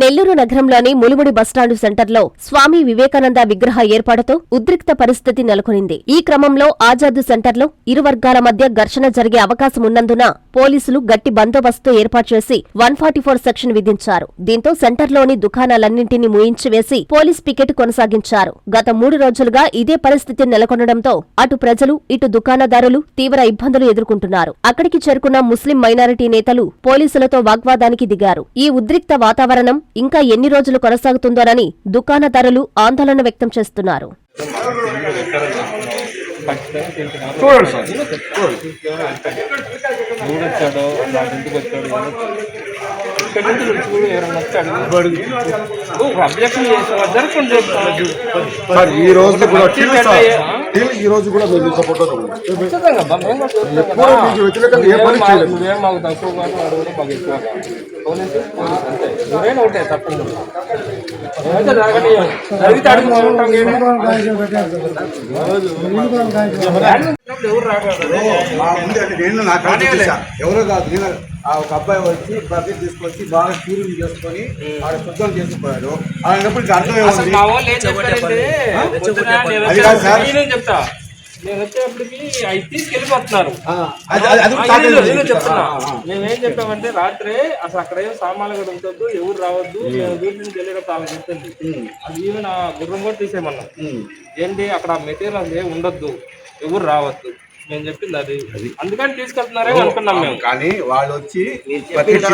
నెల్లూరు నగరంలోని ములుముడి బస్టాండు సెంటర్లో స్వామి వివేకానంద విగ్రహ ఏర్పాటుతో ఉద్రిక్త పరిస్థితి నెలకొనింది. ఈ క్రమంలో ఆజాద్ సెంటర్లో ఇరు వర్గాల మధ్య ఘర్షణ జరిగే అవకాశం ఉన్నందున పోలీసులు గట్టి బందోబస్తు ఏర్పాటు చేసి వన్ సెక్షన్ విధించారు. దీంతో సెంటర్లోని దుకాణాలన్నింటినీ మూయించి వేసి పోలీస్ పికెట్ కొనసాగించారు. గత మూడు రోజులుగా ఇదే పరిస్థితి నెలకొనడంతో అటు ప్రజలు ఇటు దుకాణదారులు తీవ్ర ఇబ్బందులు ఎదుర్కొంటున్నారు. అక్కడికి చేరుకున్న ముస్లిం మైనారిటీ నేతలు పోలీసులతో వాగ్వాదానికి దిగారు. ఈ ఉద్రిక్త వాతావరణం ఇంకా ఎన్ని రోజులు కొనసాగుతుందోనని దుకాణదారులు ఆందోళన వ్యక్తం చేస్తున్నారు. చూడండి సార్. చూడు వచ్చాడు నాకు ఇంటికి వచ్చాడు ఇక్కడ నుంచి నువ్వు చూడు ఎవరైనా వచ్చాడు. నువ్వు అబ్జెక్షన్ చేసావు జరగకుండా చెప్తాను సార్ ఈ రోజు కూడా టీం సార్. టీం ఈ రోజు కూడా మేము సపోర్ట్ ఖచ్చితంగా మేము కూడా. మీకు వ్యతిరేకంగా ఏ పని నువ్వేం చేయలేదు. మాకు- నువ్వేం మాకు తక్కువ కాదు మాకు ఎక్కువ ఎవరైనా జరిగితే ఎవరు రాకూడదు కాదు నేను ఆ ఒక అబ్బాయి వచ్చి బకెట్ తీసుకొచ్చి బాగా క్యూరింగ్ చేసుకొని ఆడ శుద్ధం చేసుకుపోయాడు అలాంటప్పుడు నేను అది కాదు సార్. నేనేం వచ్చేప్పటికి అవి తీసుకెళ్ళిపోతున్నారు చెప్తున్నా. మేమేం చెప్పామంటే రాత్రే అసలు అక్కడ ఏం సామాన్లు కూడా ఉంచొద్దు ఎవరు రావద్దు మేము వీటి నుంచి వెళ్ళేటప్పుడు అలా చెప్తుంది. అది ఈవెన్ ఆ గుర్రం కూడా తీసేయమన్నాం. ఏంటి అక్కడ మెటీరియల్ అసలు ఏం ఉండొద్దు ఎవరు రావద్దు. నేను చెప్పింది అది. అందుకని తీసుకెళ్తున్నారేమో అనుకున్నాం మేము. కానీ వాళ్ళు వచ్చి బకెట్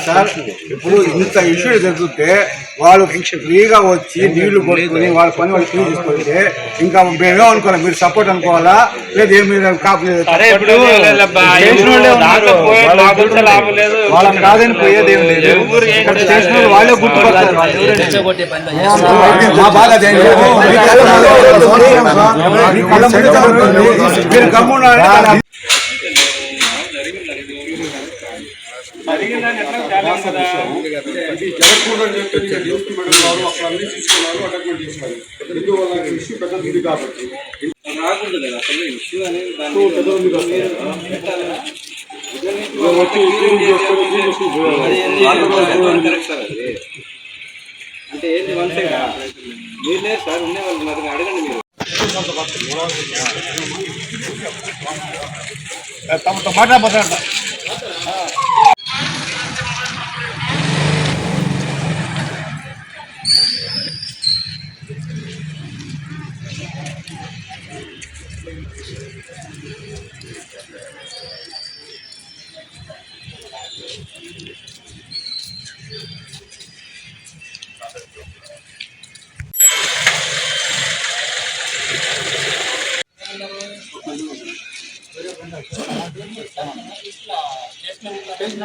సార్. ఇప్పుడు ఇంత ఇష్యూ జరుగుతుంటే వాళ్ళు ఫ్రీగా వచ్చి నీళ్ళు కొట్టుకుని వాళ్ళ పని వాళ్ళు క్లీన్ చేసుకుంటే ఇంకా మేమేం అనుకోవాలి మీరు సపోర్ట్ అనుకోవాలా లేదు ఏం మీరు కాపీ అరే ఇప్పుడు చేసిన వాళ్ళే ఉన్నారు. వాళ్ళ గురించి లాభం లేదు. వాళ్ళని కాదని పోయేది ఏం లేదు ఎవరు ఏం ఇక్కడ చేసిన వాళ్ళు గుర్తుపడతారు మా బాధ. మీరు జరిగిందని జరగకూడదని చెప్పి మేడం అక్కడ అన్ని తీసుకున్నారు అటాచ్మెంట్ చేసినారు ఎందువల్ల ఇష్యూ పెద్ద ఉంది కాబట్టి సో పెద్ద ఉంది కదా సార్. ఉండే వాళ్ళు చేసుకొని అడగండి మీరు తమతో మాట్లాడబోతాడు చేసిన